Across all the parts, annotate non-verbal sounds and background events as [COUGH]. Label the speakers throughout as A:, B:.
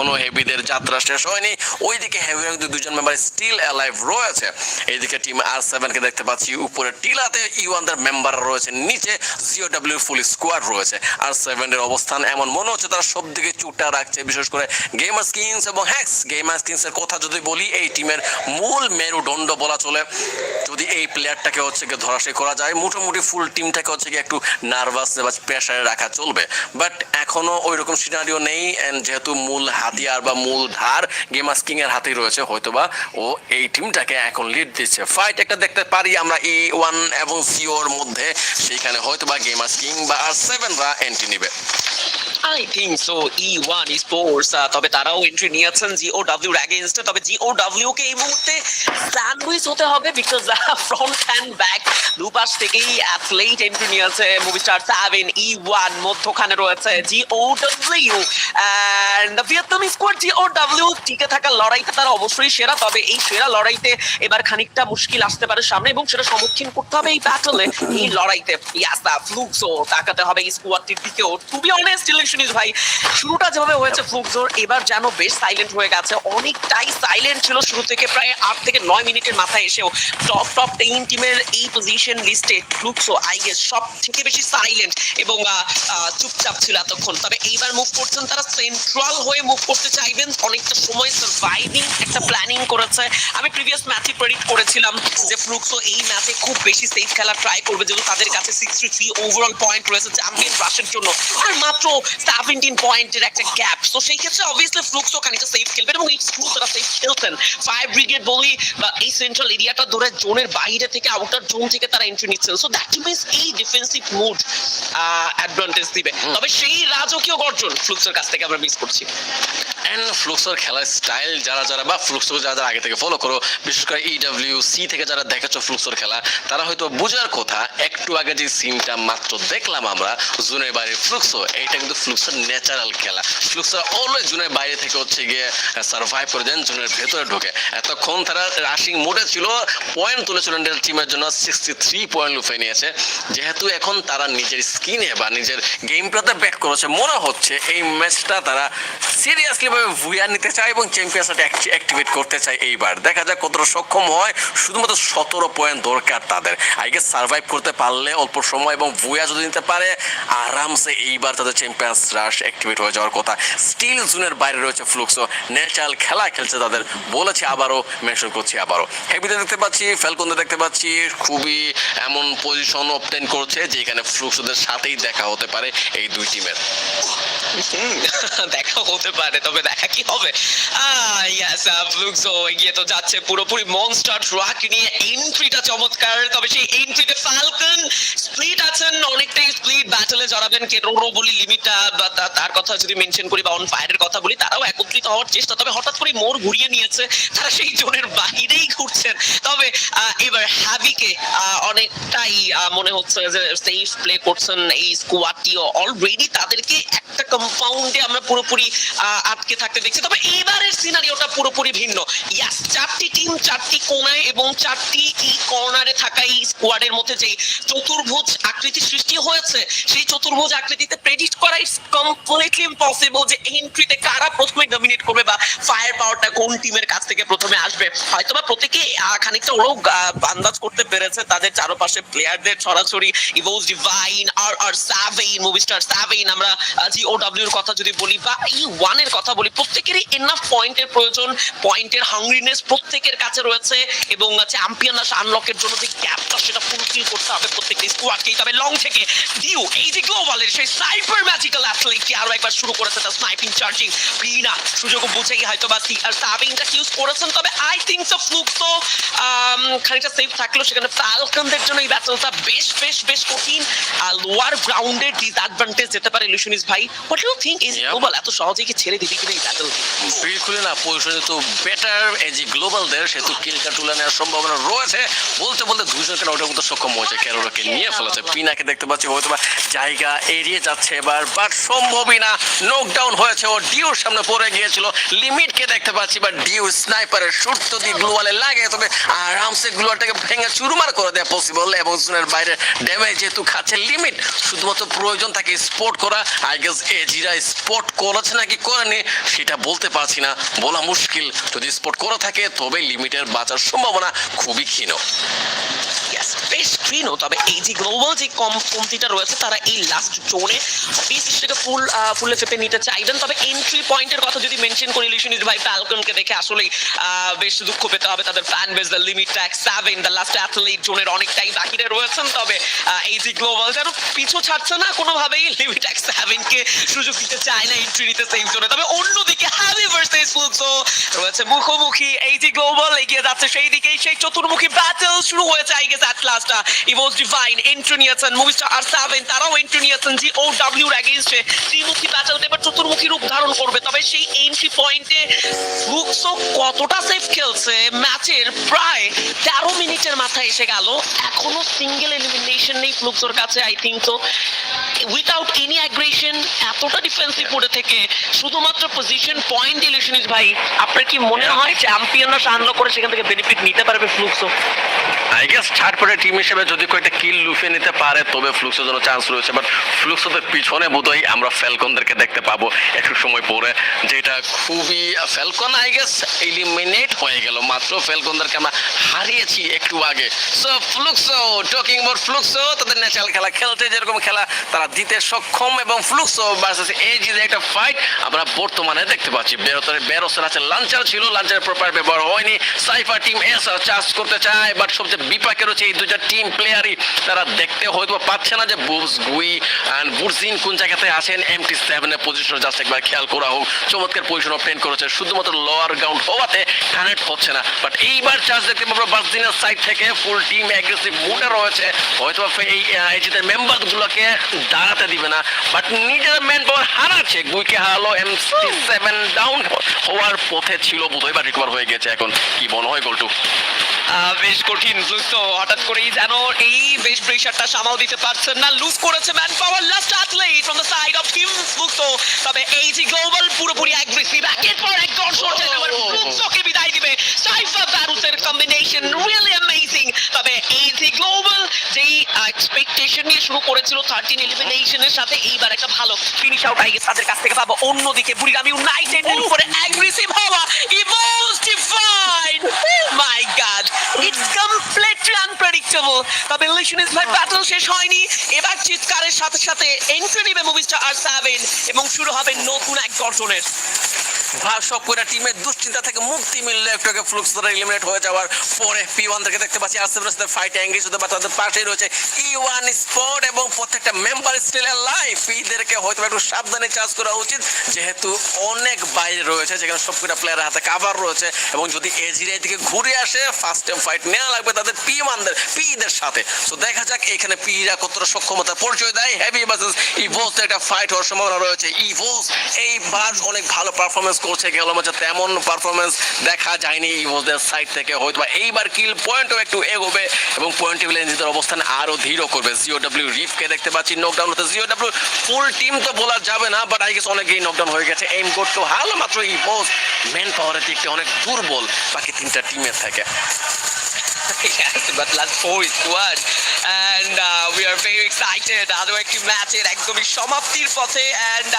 A: এখনও হেভিদের যাত্রা শেষ হয়নি। ওইদিকে হেভি কিন্তু দুজন মেম্বার স্টিল অ্যালাইভ রয়েছে। এইদিকে টিম আর সেভেনকে দেখতে পাচ্ছি, উপরে টিলাতে ইউয়ানদের মেম্বার রয়েছে, নিচে জিও ডাব্লিউ ফুল স্কোয়াড রয়েছে। আর সেভেনের অবস্থান এমন মনে হচ্ছে, তারা সব দিকে চুটা রাখছে, বিশেষ করে গেমার স্কিনস এবং হ্যাক্স গেমার স্কিনসের কথা যদি বলি, এই টিমের মূল মেরুদণ্ড বলা চলে। যদি এই প্লেয়ারটাকে হচ্ছে গিয়ে ধরাশায়ী করা যায়, মোটামুটি ফুল টিমটাকে হচ্ছে গিয়ে একটু নার্ভাস বা প্রেশারে রাখা চলবে। বাট এখনও ওই রকম সিনারিও নেই এন্ড যেহেতু মূল হাতিয়ার বা মূল ধার গেমাস কিং এর হাতেই রয়েছে, হয়তোবা ও এই টিমটাকে এখন লিড দিচ্ছে। ফাইট একটা দেখতে পারি আমরা ই ওয়ান এবং সিওর মধ্যে, সেইখানে হয়তোবা গেমাস কিং বা আর সেভেনরা এন্ট্রি নিবে।
B: I think so E one sports তবে তারাও এন্ট্রি নিয়েছেন জিও ডাব্লিউর অ্যাগেনস্টে তবে জিও ডাব্লিউ কে এই মুহূর্তে স্যান্ডউইচ হতে হবে বিকজ ফ্রন্ট অ্যান্ড ব্যাক দুপাশ থেকেই অ্যাথলেট এন্ট্রি নিয়েছে movie star seven E one মধ্যখানে রয়েছে Geo W and Vietnam squad Geo W টিকে থাকা লড়াইতে তারা অবশ্যই সেরা, তবে এই সেরা লড়াইতে এবার খানিকটা মুশকিল আসতে পারে সামনে এবং সেটা সম্মুখীন করতে হবে এই ব্যাটলে এই লড়াইতে। ইয়াসা ফ্লুক্সো তাকাতে হবে স্কোয়াডটির দিকেও। টু বি অনেস্ট ভাই শুরুটা যেভাবে হয়েছে ফ্লুক্সোর এবার যেন বেশ সাইলেন্ট হয়ে গেছে। অনেকটাই সাইলেন্ট ছিল শুরু থেকে প্রায় আট থেকে নয় মিনিটের মাথায় এসেও টপ টপ টেন টিমের এই পজিশন লিস্টে ফ্লুক্সো আই গেস সব থেকে বেশি সাইলেন্ট এবং চুপচাপ ছিল এতক্ষণ। তবে এইবার মুভ করছেন তারা সেন্ট্রাল হয়ে মুভ করতে চাইবেন। অনেকটা সময় সার্ভাইভিং একটা প্ল্যানিং করেছে। আমি প্রিভিয়াস ম্যাচে প্রেডিক্ট করেছিলাম যে ফ্লুক্সো এই ম্যাচে খুব বেশি সেফ খেলা ট্রাই করবে যেহেতু তাদের কাছে সিক্সটি থ্রি ওভারঅল পয়েন্ট রয়েছে চ্যাম্পিয়ন রাশের জন্য। আর মাত্র সেভেন্টিন পয়েন্টের একটা গ্যাপ তো সেই ক্ষেত্রে অবভিয়াসলি ফ্লুক্সো খানিকটা সেফ খেলবেন এবং ইটস ট্রু তারা সেফ খেলতেন ফায়ার ব্রিগেড বলি বা এই সেন্ট্রাল এরিয়াটা ধরে জোনের বাইরে থেকে আউটার জোন থেকে তারা এন্ট্রি নিচ্ছেন। সো দ্যাট মিনস এই ডিফেন্সিভ মুড অ্যাডভান্টেজ দিবে। তবে সেই রাজকীয় গর্জন ফ্লুক্সের কাছ থেকে আমরা মিস করছি।
A: অ্যান্ড ফ্লুক্সের খেলার স্টাইল যারা যারা বা ফ্লুক্সকে যারা যারা আগে থেকে ফলো করো, বিশেষ করে E ইডাব্লিউ সি থেকে যারা দেখেছ ফ্লুক্সের খেলা, তারা হয়তো বোঝার কথা, একটু আগে যে সিনটা মাত্র দেখলাম আমরা, জুনের বাইরে ফ্লুক্সো এইটা কিন্তু ফ্লুক্সের ন্যাচারাল খেলা। ফ্লুক্সরা অলওয়েজ জুনের বাইরে থেকে হচ্ছে গিয়ে সার্ভাইভ করে দেন, জুনের ভেতরে ঢোকে। এতক্ষণ তারা রাশিং মোডে ছিল পয়েন্ট তুলেছিলেন টিমের জন্য সিক্সটি থ্রি পয়েন্ট লুফে নিয়েছে। যেহেতু এখন তারা নিজের স্কিনে বা নিজের গেম প্লেতে ব্যাক করেছে, মনে হচ্ছে এই ম্যাচটা তারা সিরিয়াসলি ভাবে ভুয়া নিতে চায় এবং চ্যাম্পিয়নশিপ অ্যাক্টিভেট করতে চায় এইবার। দেখা যাক কতটা সক্ষম হয়। শুধুমাত্র সতেরো পয়েন্ট দরকার তাদের। আগে সার্ভাইভ করতে পারলে অল্প সময় এবং ভুয়া যদি নিতে পারে, আরামসে এইবার তাদের চ্যাম্পিয়ন্স রাশ অ্যাক্টিভেট হয়ে যাওয়ার কথা। স্টিল জোনের বাইরে রয়েছে ফ্লুক্সো ন্যাচারাল খেলা খেলছে তাদের। বলেছি আবারও মেনশন করছি আবারও। হেভিতে দেখতে পাচ্ছি ফ্যালকনদের দেখতে পাচ্ছি, খুবই এমন পজিশন অবটেন করছে যেখানে ফ্লুক্সোদের সাথেই দেখা হতে পারে এই দুই টিমের
B: দেখা হতে পারে, তবে দেখা কি হবে? ইয়াস ফ্লুক্সো এগিয়ে তো যাচ্ছে। পুরোপুরি মনস্টার ট্রাক নিয়ে এন্ট্রিটা চমৎকার। তবে সেই এন্ট্রিতে ফালকন স্প্লিট আছেন। অনেকটাই স্প্লিট ব্যাটলে জড়াবেন কেরোরো বলি লিমিটটা বা তার কথা যদি মেনশন করি বা অন ফায়ারের কথা বলি তারাও একত্রিত হওয়ার চেষ্টা। তবে হঠাৎ করে মোড় ঘুরিয়ে নিয়েছে। তারা সেই জোনের বাইরেই ঘুরছেন। তবে এবার হ্যাভিকে অনেকটাই মনে হচ্ছে যে সেফ প্লে করছেন এই স্কোয়াডটিও অলরেডি তাদেরকে একটা কম্পাউন্ডে আমরা পুরোপুরি আহ, থাকতে দেখছি। তবে এবারের সিনারিওটা পুরোপুরি ভিন্ন। ইয়াস টিম চারটি কোনায় এবং চারটি কর্নারে থাকা এই স্কোয়াডের মধ্যে যে চতুর্ভুজ আকৃতি সৃষ্টি হয়েছে, সেই চতুর্ভুজ আকৃতিতে প্রেডিক্ট করা ইটস কমপ্লিটলি ইম্পসিবল যে এন্ট্রিতে কারা প্রথমে ডমিনেট করবে বা ফায়ার পাওয়ারটা কোন টিমের কাছ থেকে প্রথমে আসবে। হয়তোবা প্রত্যেকে খানিকটা ওরাও আন্দাজ করতে পেরেছে তাদের চারপাশে প্লেয়ারদের ছড়াছড়ি। ইভোজ ডিভাইন আর আর সাভেইন মুভি স্টার সাভেইন আমরা জি ও ডাব্লিউর কথা যদি বলি বা ই ওয়ানের কথা বলি, প্রত্যেকেরই এনাফ পয়েন্টের প্রয়োজন পয়েন্টের হাংরিনেস প্রত্যেকের কাছে রয়েছে এবং চ্যাম্পিয়ন আনলকের জন্য যে গ্যাপটা সেটা ফুলফিল করতে হবে প্রত্যেকটা স্কোয়াডকেই তবে লং থেকে ডিউ এই যে গ্লোবালের সেই সাইপার ম্যাজিক্যাল অ্যাথলেটটি আরও একবার শুরু করেছে তার স্নাইপিং চার্জিং প্রিনা সুযোগ বুঝেই হয়তো বা সাবিংটা ইউজ করেছেন। তবে আই থিঙ্ক সো ফ্লুক তো খানিকটা সেফ থাকলেও সেখানে ফালকনদের জন্য এই ব্যাটলটা বেশ বেশ বেশ কঠিন। আর লোয়ার গ্রাউন্ডের ডিসঅ্যাডভান্টেজ যেতে পারে ইলুশনিস ভাই। What you think is. Global এত সহজেই কি ছেড়ে দিবি কিনা এই ব্যাটল
A: ফ্রি খুলে না পজিশন যেহেতু বেটার এই যে গ্লোবালদের সেহেতু কিলটা তুলে নেওয়ার সম্ভাবনা রয়েছে। বলতে বলতে দুজনকে ওটার মতো সক্ষম হয়েছে ক্যারোরাকে নিয়ে ফেলেছে। পিনাকে দেখতে পাচ্ছি হয়তো বা জায়গা এড়িয়ে যাচ্ছে এবার, বাট সম্ভবই না। নকডাউন হয়েছে ও ডিউর সামনে পড়ে গিয়েছিল। লিমিটকে দেখতে পাচ্ছি বা ডিউ স্নাইপারের শুট তো দিয়ে গ্লোয়ালে লাগে তবে আরামসে গ্লোয়ালটাকে ভেঙে চুরমার করে দেওয়া পসিবল এবং জোনের বাইরে ড্যামেজ যেহেতু খাচ্ছে লিমিট শুধুমাত্র প্রয়োজন তাকে স্পোর্ট করা। আই গেস এজিরা স্পোর্ট করেছে নাকি করেনি, সেটা বলতে পারছি না। বলা মুশকিল। যদি স্পোর্ট করে থাকে তবে লিমিটের বাঁচার সম্ভাবনা খুবই ক্ষীণ।
B: বেশ স্ক্রিনও তবে এই যে গ্লোবাল যে কম কমতিটা রয়েছে, তারা এই লাস্ট জোনে বিসিসটাকে ফুল ফুল এফেক্টে নিতে চাইবেন তবে এন্ট্রি পয়েন্টের কথা যদি মেনশন করি লিশনিস ভাই ফ্যালকনকে দেখে আসলেই বেশ দুঃখ পেতে হবে তাদের fan base the limit tax seven the last athlete জোনের অনেকটাই বাকিরে রয়েছেন। তবে এই যে গ্লোবাল যেন পিছু ছাড়ছে না, কোনোভাবেই লিমিট ট্যাক্স সেভেনকে সুযোগ দিতে চায় না এন্ট্রি নিতে সেফ জোনে তবে অন্যদিকে হ্যাভি ভার্সেস ফুলসো রয়েছে মুখোমুখি। এই যে গ্লোবাল এগিয়ে যাচ্ছে, সেই দিকেই সেই চতুর্মুখী ব্যাটেল শুরু হয়েছে I guess at last Evos Divine entry নিয়েছেন মুভিস্টার আর সেভেন তারাও এন্ট্রি নিয়েছেন জি ও ডাব্লিউর এগেইনস্টে ত্রিমুখী ব্যাটেলটা এবার চতুর্মুখী রূপ ধারণ করবে। তবে সেই এন্ট্রি পয়েন্টে রুকসো কতটা সেফ খেলছে? ম্যাচের প্রায় তেরো মিনিটের মাথায় এসে গেল। এখনও সিঙ্গেল এলিমিনেশন নেই ফ্লুকসোর কাছে আই থিঙ্ক তো উইথাউট এনি অ্যাগ্রেশন এতটা ডিফেন্সিভ মোডে থেকে শুধুমাত্র পজিশন পয়েন্ট ইলিশনিস ভাই। আপনার কি মনে হয় চ্যাম্পিয়নরা সামলা করে সেখান থেকে বেনিফিট নিতে পারবে Fluxo
A: I guess third team হিসেবে যদি কয়েকটা কিল লুফে নিতে পারে তবে ফ্লুক্সের জন্য চান্স রয়েছে। বাট ফ্লুক্সদের পিছনে বোধহয় আমরা ফ্যালকনদেরকে দেখতে পাবো একটু সময় পরে যেটা খুবই ফ্যালকন আই গেস এলিমিনেট হয়ে গেল। মাত্র ফ্যালকনদেরকে আমরা হারিয়েছি একটু আগে। So Fluxo talking about Fluxo তাদের ন্যাচারাল খেলা খেলতে যেরকম খেলা তারা দিতে সক্ষম এবং ফ্লুক্সো ভার্সেস যে একটা ফাইট আমরা বর্তমানে দেখতে পাচ্ছি। বেরোতের বেরোসের আছে লাঞ্চার ছিল লাঞ্চারের প্রপার ব্যবহার হয়নি। সাইফার টিম এস চার্জ করতে চায় বাট সবচেয়ে বিপাকে রয়েছে এই দুটা টিম প্লেয়ারই তারা দেখতে হয়তো পাচ্ছে না যে বুবস গুই অ্যান্ড বুরজিন কোন জায়গাতে আছেন। এমটি সেভেনের পজিশন জাস্ট একবার খেয়াল করা হোক। চমৎকার পজিশন অবটেন করেছে। শুধুমাত্র লোয়ার গ্রাউন্ড হওয়াতে কানেক্ট হচ্ছে না। বাট এইবার চার্জ দেখতে পাবো বাসদিনের সাইড থেকে ফুল টিম অ্যাগ্রেসিভ মুডে রয়েছে। হয়তো এই এজিদের মেম্বার গুলোকে দিবে না বাট নিজের ম্যান পাওয়ার হারাচ্ছে। গুইকে হারালো এমটি সেভেন ডাউন হওয়ার পথে ছিল বোধহয় বা রিকভার হয়ে গেছে এখন। কি মনে হয় গোলটু?
B: বেশ কঠিন ফ্লুক্সো হঠাৎ করেই যেন এই বেশ প্রেশারটা সামাল দিতে পারছেন না। লুজ করেছে man power last athlete from the side of তবে এই যে গ্লোবাল পুরোপুরি অ্যাগ্রেসিভ একের পর এক দর্শক এবার ফ্লুক্সোকে বিদায় দিবে। সাইফা ভারুসের কম্বিনেশন রিয়েলি অ্যামেজিং তবে এই যে গ্লোবাল যেই এক্সপেকটেশন নিয়ে শুরু করেছিল থার্টিন এলিমিনেশনের সাথে এইবার একটা ভালো ফিনিশ আউট আই গেস তাদের কাছ থেকে পাবো। অন্যদিকে বুড়িগামি ইউনাইটেড এর উপরে অ্যাগ্রেসিভ হওয়া Evos Divine my god it's completely unpredictable তবে লিশনিস ভাই ব্যাটল শেষ হয়নি। এবার চিৎকারের সাথে সাথে এন্ট্রি নেবে মুভিস্টার আর সেভেন এবং শুরু হবে নতুন এক গঠনের
A: সব কয়টা টিমের দুশ্চিন্তা থেকে মুক্তি মিললে একটু আগে ফ্লুক্স দ্বারা এলিমিনেট হয়ে যাওয়ার পরে পি ওয়ান দেখতে পাচ্ছি আরসিবির সাথে ফাইট এঙ্গেজ হতে বা তাদের পাশেই রয়েছে ই ওয়ান স্পোর্ট এবং প্রত্যেকটা মেম্বার স্টিল লাইফ ইদেরকে হয়তো একটু সাবধানে চার্জ করা উচিত, যেহেতু অনেক বাইরে রয়েছে, যেখানে সব কয়টা প্লেয়ারের হাতে কাভার রয়েছে এবং যদি এজিরা দিকে ঘুরে আসে ফার্স্ট টাইম ফাইট নেওয়া লাগবে তাদের পি ওয়ানদের পিদের সাথে। তো দেখা যাক এখানে পিরা কতটা সক্ষমতা পরিচয় দেয়। হেভি ভার্সেস ইভোস একটা ফাইট হওয়ার সম্ভাবনা রয়েছে। ইভোস এইবার অনেক ভালো পারফরমেন্স করছে গেল ম্যাচে তেমন পারফরমেন্স দেখা যায়নি ইভোসদের সাইড থেকে। হয়তো বা এইবার কিল পয়েন্টও একটু এগোবে এবং পয়েন্ট টেবিলে নিজেদের অবস্থান আরও ধীর করবে। জিও ডাব্লিউ রিফকে দেখতে পাচ্ছি নকডাউন হতে। জিও ডাব্লিউ ফুল টিম তো বলা যাবে না বাট আই গেস অনেকেই নকডাউন হয়ে গেছে। এইম করতে হাল মাত্র ইভোস মেন পাওয়ারের দিকটা অনেক দুর্বল। বাকি তিনটা টিমের থেকে।
B: Yes, but last four squad and uh, we are very excited আরও একটি ম্যাচের একদমই সমাপ্তির পথে and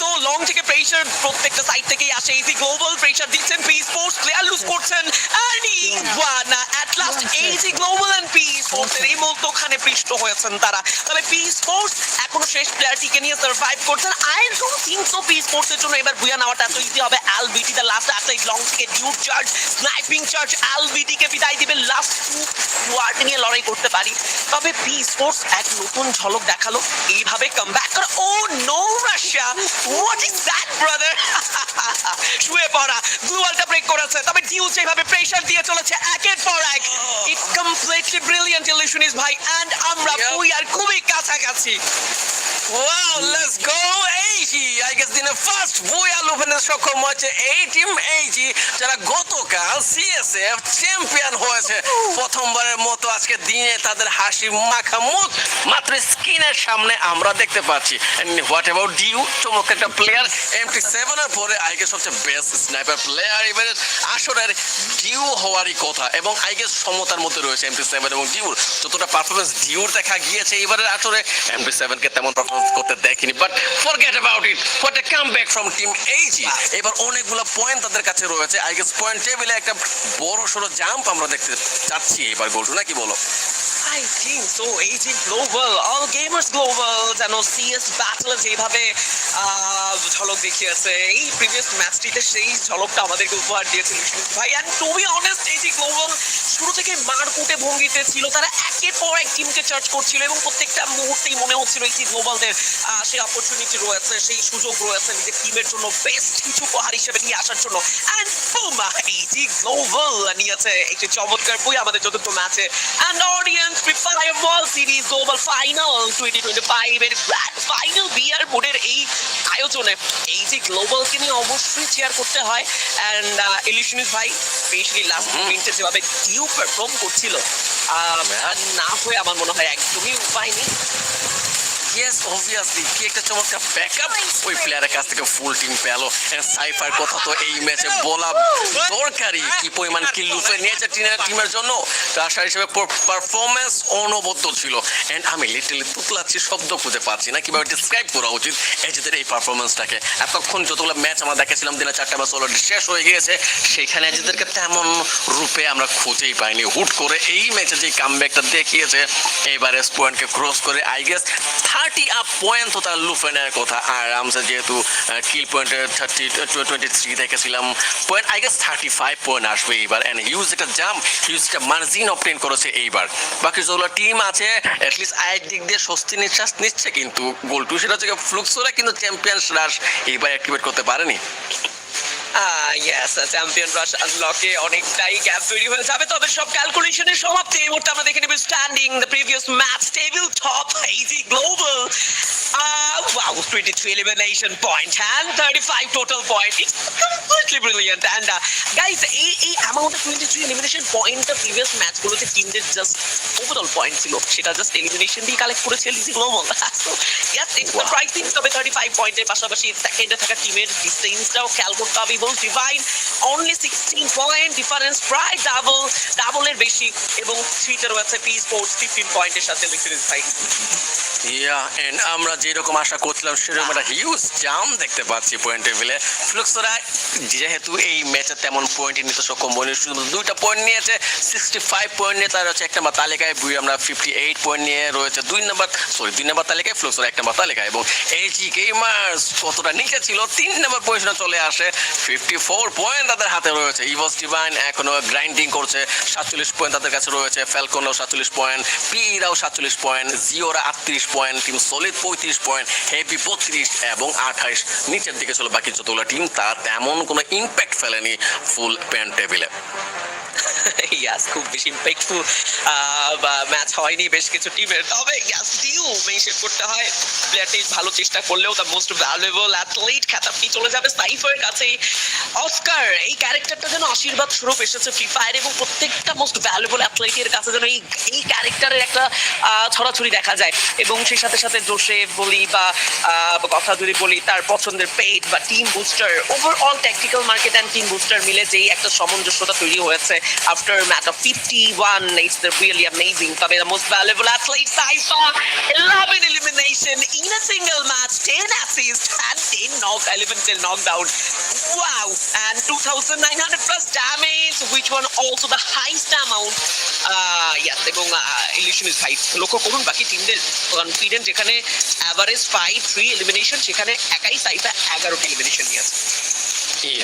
B: so long থেকে প্রেসার প্রত্যেকটা সাইড থেকেই আসে। এই গ্লোবাল প্রেসার দিচ্ছেন পি স্পোর্টস প্লেয়ার লুজ করছেন এই যে গ্লোবাল এন্ড পি এই মধ্যখানে পৃষ্ঠ হয়েছেন তারা। তবে পি স্পোর্টস এখনও শেষ প্লেয়ারটিকে নিয়ে সার্ভাইভ করছেন। I don't think so P জন্য এবার বুয়া নেওয়াটা এত ইজি হবে। অ্যাল বিটি দ্য লাস্ট লং থেকে ডিউট চার্জ স্নাইপিং চার্জ অ্যাল বিটি কে বিদায় দিবে লাস্ট টু ওয়ার্ড নিয়ে লড়াই করতে পারি। তবে পি স্পোর্টস এক নতুন ঝলক দেখাল। এইভাবে কাম ব্যাক করে ও no Russia what is that brother শুয়ে পড়া গ্লুয়ালটা ব্রেক করেছে তবে ডিউ যেভাবে প্রেশার দিয়ে চলেছে একের পর এক। ইট কমপ্লিটলি ব্রিলিয়ান্ট ইলিউশনিস্ট ভাই এন্ড আমরা. উই আর খুবই কাছাকাছি।
A: Wow let's go! গেস দিনে ফার্স্ট বুয়া লুফেনের সক্ষম হচ্ছে এই টিম এইচি যারা গতকাল সিএসএফ চ্যাম্পিয়ন হয়েছে। প্রথমবারের মতো আজকে দিনে তাদের হাসি মাখা মুখ মাত্র স্ক্রিনের সামনে আমরা দেখতে পাচ্ছি। হোয়াট অ্যাবাউট ডিউ চমৎকার একটা প্লেয়ার এমটি সেভেনের পরে আই গেস সবচেয়ে বেস্ট স্নাইপার প্লেয়ার এবারে আসরের ডিউ হওয়ারই কথা এবং আই গেস সমতার মধ্যে রয়েছে এমটি সেভেন এবং ডিউর যতটা পারফরমেন্স ডিউর দেখা গিয়েছে এবারের আসরে এমটি সেভেনকে তেমন পারফরমেন্স করতে দেখিনি but forget about it what a come back from team এইচি এবার অনেকগুলো পয়েন্ট তাদের কাছে রয়েছে। আই গেস পয়েন্ট টেবিলে একটা বড় সড়ো জাম্প আমরা দেখতে চাচ্ছি এবার, গোল্টু নাকি বলো?
B: থিঙ্ক সো এই যে গ্লোবাল অল গেমার্স গ্লোবাল যেন সিএস ব্যাটল যেভাবে ঝলক দেখিয়েছে। এই প্রিভিয়াস ম্যাচটিতে সেই ঝলকটা আমাদেরকে উপহার দিয়েছিল। ভাই অ্যান্ড টু বি অনেস্ট যে গ্লোবাল শুরু থেকে মারকুটে ভঙ্গিতে ছিল তারা একের পর এক টিমকে চার্জ করছিল এবং প্রত্যেকটা মুহূর্তেই মনে হচ্ছিল এই গ্লোবালদের সেই অপরচুনিটি রয়েছে সেই সুযোগ রয়েছে নিজের টিমের জন্য বেস্ট কিছু উপহার হিসেবে নিয়ে আসার জন্য। অ্যান্ড গ্লোবাল নিয়েছে একটি চমৎকার বই আমাদের চতুর্থ ম্যাচে। And audience prefer world series global final twenty twenty grand final বিয়ার বোর্ডের এই আয়োজনে এই যে গ্লোবালকে নিয়ে অবশ্যই চেয়ার করতে হয়। অ্যান্ড ইলিশনিস ভাই স্পেশালি লাস্ট যেভাবে ডিউ পারফর্ম করছিল। না হয়ে আমার মনে হয় একদমই উপায় নেই।
A: ইয়েস অবভিয়াসলি কি একটা চমৎকার ব্যাকআপ ওই প্লেয়ারের কাছ থেকে ফুল টিম পেল। সাইফার কথা তো এই ম্যাচে বলা দরকারি কি পরিমাণ কি লুফে নিয়েছে টিনের টিমের জন্য? সাথে হিসেবে পারফরমেন্স অনবদ্য ছিল। এন্ড আমি লিটারলি তুতলাচ্ছি শব্দ খুঁজে পাচ্ছি না। কীভাবে ডিসক্রাইব করা উচিত এজেদের এই পারফরমেন্সটাকে এতক্ষণ যতগুলো ম্যাচ আমরা দেখেছিলাম দিনে চারটা ম্যাচ অলরেডি শেষ হয়ে গিয়েছে। সেখানে এজেদেরকে তেমন রূপে আমরা খুঁজেই পাইনি। হুট করে এই ম্যাচে যে কামব্যাকটা দেখিয়েছে এইবারে পয়েন্টকে ক্রস করে I guess thirty up point তো তার লুফে নেওয়ার কথা আরামসে যেহেতু কিল পয়েন্টের থার্টি টোয়েন্টি থ্রি দেখেছিলাম। Point I guess thirty five point আসবে এইবার। অ্যান্ড হিউজ একটা জাম হিউজ একটা মার্জিন অবটেন করেছে এইবার। বাকি যেগুলো টিম আছে অ্যাটলিস্ট আয়ের দিক দিয়ে স্বস্তি নিঃশ্বাস নিচ্ছে কিন্তু। গোল টু সেটা হচ্ছে ফ্লুক্সোরা কিন্তু চ্যাম্পিয়ন্স রাশ এইবার অ্যাক্টিভেট করতে পারেনি।
B: ইয়েস চ্যাম্পিয়ন রাশ আনলকে অনেকটাই গ্যাপ তৈরি হয়ে যাবে। তবে সব ক্যালকুলেশনের সমাপ্তি এই মুহূর্তে আমরা দেখে নেব standing the previous match table top AEG global wow 23 elimination point and 35 total point it's completely brilliant and uh, guys এই এই amount of 23 elimination point previous ম্যাচগুলোতে টিমদের জাস্ট ওভারঅল পয়েন্ট ছিল। সেটা জাস্ট এলিমিনেশন দিয়ে কালেক্ট করেছে লিজি global yes surprising তবে 35 পয়েন্টের পাশাপাশি সেকেন্ডে থাকা টিমের ডিস্টেন্সটাও খেয়াল করতে হবে এবং ডিভাইন অনলি 16 পয়েন্ট ডিফারেন্স প্রায় ডাবল ডাবলের বেশি, এবং থ্রিতে রয়েছে পি স্পোর্টস 15 পয়েন্টের সাথে লিখেছিস ভাই।
A: ইয়া এন্ড আমরা যেরকম আশা করছিলাম, সেরকম একটা হিউজ জাম দেখতে পাচ্ছি পয়েন্ট টেবিলে ফ্লুক্সরা, যেহেতু এই ম্যাচে তেমন পয়েন্ট নিতে সক্ষম হয়নি শুধুমাত্র দুইটা পয়েন্ট নিয়েছে সিক্সটি ফাইভ পয়েন্ট নিয়ে তার হচ্ছে এক নম্বর তালিকায় বুই আমরা ফিফটি এইট পয়েন্ট নিয়ে রয়েছে, দুই নম্বর সরি দুই নম্বর তালিকায় ফ্লুক্সরা এক নম্বর তালিকায় এবং এইচি গেমার্স কতটা নিচে ছিল, তিন নম্বর পজিশনে চলে আসে ফিফটি ফোর পয়েন্ট তাদের হাতে রয়েছে। ইভস ডিভাইন এখনও গ্রাইন্ডিং করছে। সাতচল্লিশ পয়েন্ট তাদের কাছে রয়েছে। ফ্যালকনও সাতচল্লিশ পয়েন্ট পিইরাও সাতচল্লিশ পয়েন্ট জিওরা আটত্রিশ পয়েন্ট টিম সলিড পঁয়ত্রিশ পয়েন্ট হেভি বত্রিশ এবং আঠাইশ নিচের দিকে ছিল বাকি যতগুলো টিম তার তেমন কোনো ইম্প্যাক্ট ফেলেনি ফুল প্যান্ট টেবিলে [LAUGHS]
B: ইয়াস খুব বেশি ইম্প্যাক্টফুল ম্যাচ হয়নি বেশ কিছু টিমের তবে ইয়াস মেনশন করতে হয়। প্লেয়ারটি ভালো চেষ্টা করলেও দ্য মোস্ট ভ্যালুয়েবল অ্যাথলিট খেতাবটি চলে যাবে কাছেই। অস্কার এই ক্যারেক্টারটা যেন আশীর্বাদ স্বরূপ এসেছে ফ্রি ফায়ার এবং প্রত্যেকটা মোস্ট ভ্যালুয়েবল অ্যাথলেটের কাছে যেন এই এই ক্যারেক্টারের একটা ছড়াছড়ি দেখা যায়। এবং সেই সাথে সাথে জোসে বলি বা কথা যদি বলি, তার পছন্দের পেট বা team booster overall tactical market and team booster মিলে যেই একটা সামঞ্জস্যতা তৈরি হয়েছে। After match of fifty one it's really amazing তবে দ্য মোস্ট ভ্যালুয়েবল অ্যাথলেট সাইফা 11 elimination in a single match 10 assists and 10 knock 11 till knockdown. Wow. And 2900 plus damage which one also the highest amount. Uh, yes এবং ইলিশনিস ভাই লক্ষ্য করুন বাকি টিমদের confident যেখানে average five three elimination সেখানে একাই সাইফা এগারোটি এলিমিনেশন নিয়েছে
A: Yeah.